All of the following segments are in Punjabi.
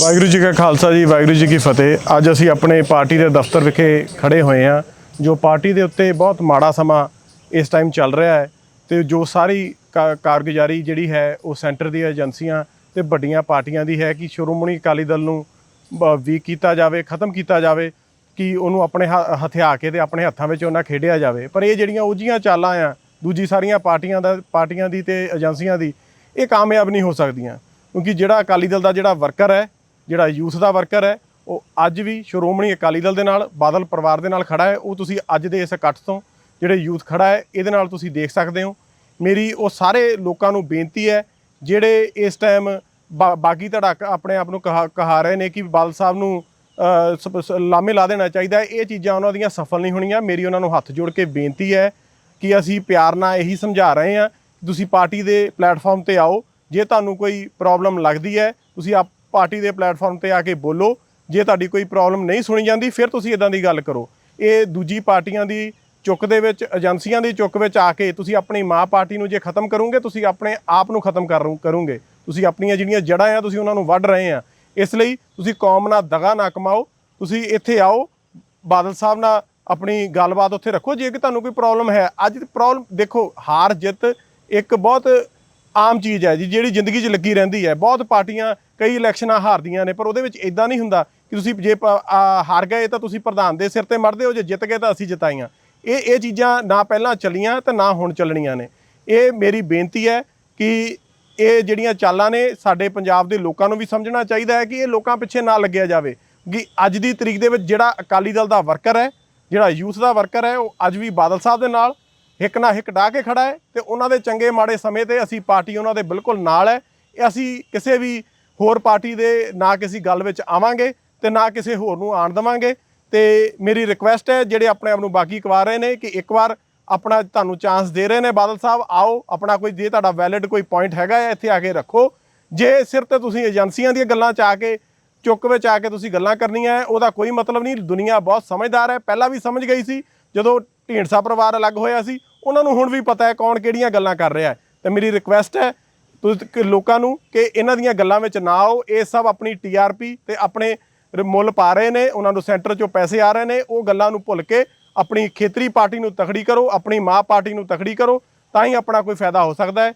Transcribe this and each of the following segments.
ਵਾਹਿਗੁਰੂ ਜੀ ਕਾ ਖਾਲਸਾ ਜੀ, ਵਾਹਿਗੁਰੂ ਜੀ ਕੀ ਫਤਿਹ। ਅੱਜ ਅਸੀਂ ਆਪਣੇ ਪਾਰਟੀ ਦੇ ਦਫ਼ਤਰ ਵਿਖੇ ਖੜੇ ਹੋਏ ਹਾਂ, ਜੋ ਪਾਰਟੀ ਦੇ ਉੱਤੇ ਬਹੁਤ ਮਾੜਾ ਸਮਾਂ ਇਸ ਟਾਈਮ ਚੱਲ ਰਿਹਾ ਹੈ ਤੇ ਜੋ ਸਾਰੀ ਕਾ- ਕਾਰਗੁਜ਼ਾਰੀ ਜਿਹੜੀ ਹੈ ਉਹ ਸੈਂਟਰ ਦੀਆਂ ਏਜੰਸੀਆਂ ਤੇ ਵੱਡੀਆਂ ਪਾਰਟੀਆਂ ਦੀ ਹੈ ਕਿ ਸ਼੍ਰੋਮਣੀ ਅਕਾਲੀ ਦਲ ਨੂੰ ਵੀਕ ਕੀਤਾ ਜਾਵੇ, ਖਤਮ ਕੀਤਾ ਜਾਵੇ, ਕਿ ਉਹਨੂੰ ਆਪਣੇ ਹ- ਹਥਿਆ ਕੇ ਤੇ ਆਪਣੇ ਹੱਥਾਂ ਵਿੱਚ ਉਹਨਾਂ ਖੇਡਿਆ ਜਾਵੇ। ਪਰ ਇਹ ਜਿਹੜੀਆਂ ਉਜੀਆਂ ਚਾਲਾਂ ਆ, ਦੂਜੀ ਸਾਰੀਆਂ ਪਾਰਟੀਆਂ ਦਾ, ਪਾਰਟੀਆਂ ਦੀ ਤੇ ਏਜੰਸੀਆਂ ਦੀ, ਇਹ ਕਾਮਯਾਬ ਨਹੀਂ ਹੋ ਸਕਦੀਆਂ। ਕਿਉਂਕਿ ਜਿਹੜਾ ਅਕਾਲੀ ਦਲ ਦਾ ਜਿਹੜਾ ਵਰਕਰ ਹੈ ਜਿਹੜਾ ਯੂਥ ਦਾ ਵਰਕਰ ਹੈ, ਉਹ ਅੱਜ ਵੀ ਸ਼੍ਰੋਮਣੀ ਅਕਾਲੀ ਦਲ ਦੇ ਨਾਲ, ਬਾਦਲ ਪਰਿਵਾਰ ਦੇ ਨਾਲ ਖੜਾ ਹੈ। ਉਹ ਤੁਸੀਂ ਅੱਜ ਦੇ ਇਸ ਇਕੱਠ ਤੋਂ ਜਿਹੜੇ ਯੂਥ ਖੜਾ ਹੈ, ਇਹਦੇ ਨਾਲ ਤੁਸੀਂ ਦੇਖ ਸਕਦੇ ਹੋ। ਮੇਰੀ ਉਹ ਸਾਰੇ ਲੋਕਾਂ ਨੂੰ ਬੇਨਤੀ ਹੈ, ਜਿਹੜੇ ਇਸ ਟਾਈਮ ਬਾ- ਬਾਗੀ ਧੜਕ ਆਪਣੇ ਆਪ ਨੂੰ ਕਹਾ ਕਹਾ ਰਹੇ ਨੇ ਕਿ ਬਾਦਲ ਸਾਹਿਬ ਨੂੰ ਸ- ਸ- ਲਾਮੇ ਲਾ ਦੇਣਾ ਚਾਹੀਦਾ ਇਹ ਚੀਜ਼ਾਂ ਉਹਨਾਂ ਦੀਆਂ ਸਫਲ ਨਹੀਂ ਹੋਣੀਆਂ। ਮੇਰੀ ਉਹਨਾਂ ਨੂੰ ਹੱਥ ਜੋੜ ਕੇ ਬੇਨਤੀ ਹੈ ਕਿ ਅਸੀਂ ਪਿਆਰ ਨਾਲ ਇਹੀ ਸਮਝਾ ਰਹੇ ਹਾਂ। ਤੁਸੀਂ ਪਾਰਟੀ ਦੇ ਪਲੇਟਫਾਰਮ ਤੇ ਆਓ। ਜੇ ਤੁਹਾਨੂੰ ਕੋਈ ਪ੍ਰੋਬਲਮ ਲੱਗਦੀ ਹੈ, ਤੁਸੀਂ ਆਪ ਪਾਰਟੀ ਦੇ ਪਲੇਟਫਾਰਮ ਤੇ ਆ ਕੇ ਬੋਲੋ। ਜੇ ਤੁਹਾਡੀ ਕੋਈ ਪ੍ਰੋਬਲਮ ਨਹੀਂ ਸੁਣੀ ਜਾਂਦੀ, ਫਿਰ ਤੁਸੀਂ ਇਦਾਂ ਦੀ ਗੱਲ ਕਰੋ। ਇਹ ਦੂਜੀ ਪਾਰਟੀਆਂ ਦੀ ਚੁੱਕ ਦੇ ਵਿੱਚ, ਏਜੰਸੀਆਂ ਦੀ ਚੁੱਕ ਵਿੱਚ ਆ ਕੇ ਤੁਸੀਂ ਆਪਣੀ ਮਾਂ ਪਾਰਟੀ ਨੂੰ ਜੇ ਖਤਮ ਕਰੋਗੇ, ਤੁਸੀਂ ਆਪਣੇ ਆਪ ਨੂੰ ਖਤਮ ਕਰ ਕਰੋਗੇ। ਤੁਸੀਂ ਆਪਣੀਆਂ ਜਿਹੜੀਆਂ ਜੜ੍ਹਾਂ ਆ, ਤੁਸੀਂ ਉਹਨਾਂ ਨੂੰ ਵੱਢ ਰਹੇ ਆ। ਇਸ ਲਈ ਤੁਸੀਂ ਕੌਮ ਨਾਲ ਦਗਾ ਨਾ ਕਮਾਓ। ਤੁਸੀਂ ਇੱਥੇ ਆਓ, ਬਾਦਲ ਸਾਹਿਬ ਨਾਲ ਆਪਣੀ ਗੱਲਬਾਤ ਉੱਥੇ ਰੱਖੋ। ਜੇ ਕਿ ਤੁਹਾਨੂੰ ਕੋਈ ਪ੍ਰੋਬਲਮ ਹੈ, ਅੱਜ ਪ੍ਰੋਬਲਮ ਦੇਖੋ, ਹਾਰ ਜਿੱਤ ਇੱਕ ਬਹੁਤ ਆਮ ਚੀਜ਼ ਹੈ ਜੀ, ਜਿਹੜੀ ਜ਼ਿੰਦਗੀ 'ਚ ਲੱਗੀ ਰਹਿੰਦੀ ਹੈ। ਬਹੁਤ ਪਾਰਟੀਆਂ ਕਈ ਇਲੈਕਸ਼ਨਾਂ ਹਾਰਦੀਆਂ ਨੇ, ਪਰ ਉਹਦੇ ਵਿੱਚ ਇਦਾਂ ਨਹੀਂ ਹੁੰਦਾ ਕਿ ਤੁਸੀਂ ਜੇ ਪ- ਹਾਰ ਗਏ ਤਾਂ ਤੁਸੀਂ ਪ੍ਰਧਾਨ ਦੇ ਸਿਰ ਤੇ ਮਰਦੇ ਹੋ, ਜੇ ਜਿੱਤ ਗਏ ਤਾਂ ਅਸੀਂ ਜਿਤਾਈਆਂ। ਇਹ ਇਹ ਚੀਜ਼ਾਂ ਨਾ ਪਹਿਲਾਂ ਚੱਲੀਆਂ ਤੇ ਨਾ ਹੁਣ ਚੱਲਣੀਆਂ ਨੇ। ਇਹ ਮੇਰੀ ਬੇਨਤੀ ਹੈ ਕਿ ਇਹ ਜਿਹੜੀਆਂ ਚਾਲਾਂ ਨੇ, ਸਾਡੇ ਪੰਜਾਬ ਦੇ ਲੋਕਾਂ ਨੂੰ ਵੀ ਸਮਝਣਾ ਚਾਹੀਦਾ ਹੈ ਕਿ ਇਹ ਲੋਕਾਂ ਪਿੱਛੇ ਨਾ ਲੱਗਿਆ ਜਾਵੇ। ਕਿ ਅੱਜ ਦੀ ਤਰੀਕ ਦੇ ਵਿੱਚ ਜਿਹੜਾ ਅਕਾਲੀ ਦਲ ਦਾ ਵਰਕਰ ਹੈ, ਜਿਹੜਾ ਯੂਥ ਦਾ ਵਰਕਰ ਹੈ, ਉਹ ਅੱਜ ਵੀ ਬਾਦਲ ਸਾਹਿਬ ਦੇ ਨਾਲ ਹਿੱਕ ਨਾਲ ਹਿੱਕ ਡਾ ਕੇ ਖੜਾ ਹੈ ਤੇ ਉਹਨਾਂ ਦੇ ਚੰਗੇ ਮਾੜੇ ਸਮੇਂ ਤੇ ਅਸੀਂ ਪਾਰਟੀ ਉਹਨਾਂ ਦੇ ਬਿਲਕੁਲ ਨਾਲ ਹੈ। ਅਸੀਂ ਕਿਸੇ ਵੀ ਹੋਰ ਪਾਰਟੀ ਦੇ ਨਾ ਕਿਸੇ ਗੱਲ ਵਿੱਚ ਆਵਾਂਗੇ ਤੇ ਨਾ ਕਿਸੇ ਹੋਰ ਨੂੰ ਆਣ ਦੇਵਾਂਗੇ। ਤੇ ਮੇਰੀ ਰਿਕੁਐਸਟ ਹੈ, ਜਿਹੜੇ ਆਪਣੇ ਆਪ ਨੂੰ ਬਾਕੀ ਕਵਾ ਰਹੇ ਨੇ ਕਿ ਇੱਕ ਵਾਰ ਆਪਣਾ ਤੁਹਾਨੂੰ ਚਾਂਸ ਦੇ ਰਹੇ ਨੇ ਬਾਦਲ ਸਾਹਿਬ, ਆਓ, ਆਪਣਾ ਕੋਈ ਜੇ ਤੁਹਾਡਾ ਵੈਲਿਡ ਕੋਈ ਪੁਆਇੰਟ ਹੈਗਾ ਹੈ, ਇੱਥੇ ਆ ਕੇ ਰੱਖੋ। ਜੇ ਸਿਰ ਤੇ ਤੁਸੀਂ ਏਜੰਸੀਆਂ ਦੀਆਂ ਗੱਲਾਂ ਚ ਆ ਕੇ, ਚੁੱਕ ਵਿੱਚ ਆ ਕੇ ਤੁਸੀਂ ਗੱਲਾਂ ਕਰਨੀਆਂ ਹੈ, ਉਹਦਾ ਕੋਈ ਮਤਲਬ ਨਹੀਂ। ਦੁਨੀਆ ਬਹੁਤ ਸਮਝਦਾਰ ਹੈ। ਪਹਿਲਾਂ ਵੀ ਸਮਝ ਗਈ ਸੀ, ਜਦੋਂ ਢੀਂਡਸਾ ਪਰਿਵਾਰ ਅਲੱਗ ਹੋਇਆ ਸੀ ਉਹਨਾਂ ਨੂੰ ਹੁਣ ਵੀ ਪਤਾ ਹੈ ਕੌਣ ਕਿਹੜੀਆਂ ਗੱਲਾਂ ਕਰ ਰਿਹਾ ਹੈ। ਤੇ ਮੇਰੀ ਰਿਕੁਐਸਟ ਹੈ, ਤੁਸੀਂ ਲੋਕਾਂ ਨੂੰ ਕਿ ਇਹਨਾਂ ਦੀਆਂ ਗੱਲਾਂ ਵਿੱਚ ਨਾ ਆਓ। ਇਹ ਸਭ ਆਪਣੀ ਟੀਆਰਪੀ ਤੇ ਆਪਣੇ ਮੁੱਲ ਪਾ ਰਹੇ ਨੇ, ਉਹਨਾਂ ਨੂੰ ਸੈਂਟਰ ਚੋਂ ਪੈਸੇ ਆ ਰਹੇ ਨੇ। ਉਹ ਗੱਲਾਂ ਨੂੰ ਭੁੱਲ ਕੇ ਆਪਣੀ ਖੇਤਰੀ ਪਾਰਟੀ ਨੂੰ ਤਖੜੀ ਕਰੋ, ਆਪਣੀ ਮਾਂ ਪਾਰਟੀ ਨੂੰ ਤਖੜੀ ਕਰੋ, ਤਾਂ ਹੀ ਆਪਣਾ ਕੋਈ ਫਾਇਦਾ ਹੋ ਸਕਦਾ ਹੈ।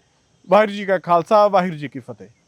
ਵਾਹਿਗੁਰੂ ਜੀ ਕਾ ਖਾਲਸਾ, ਵਾਹਿਗੁਰੂ ਜੀ ਕੀ ਫਤਿਹ।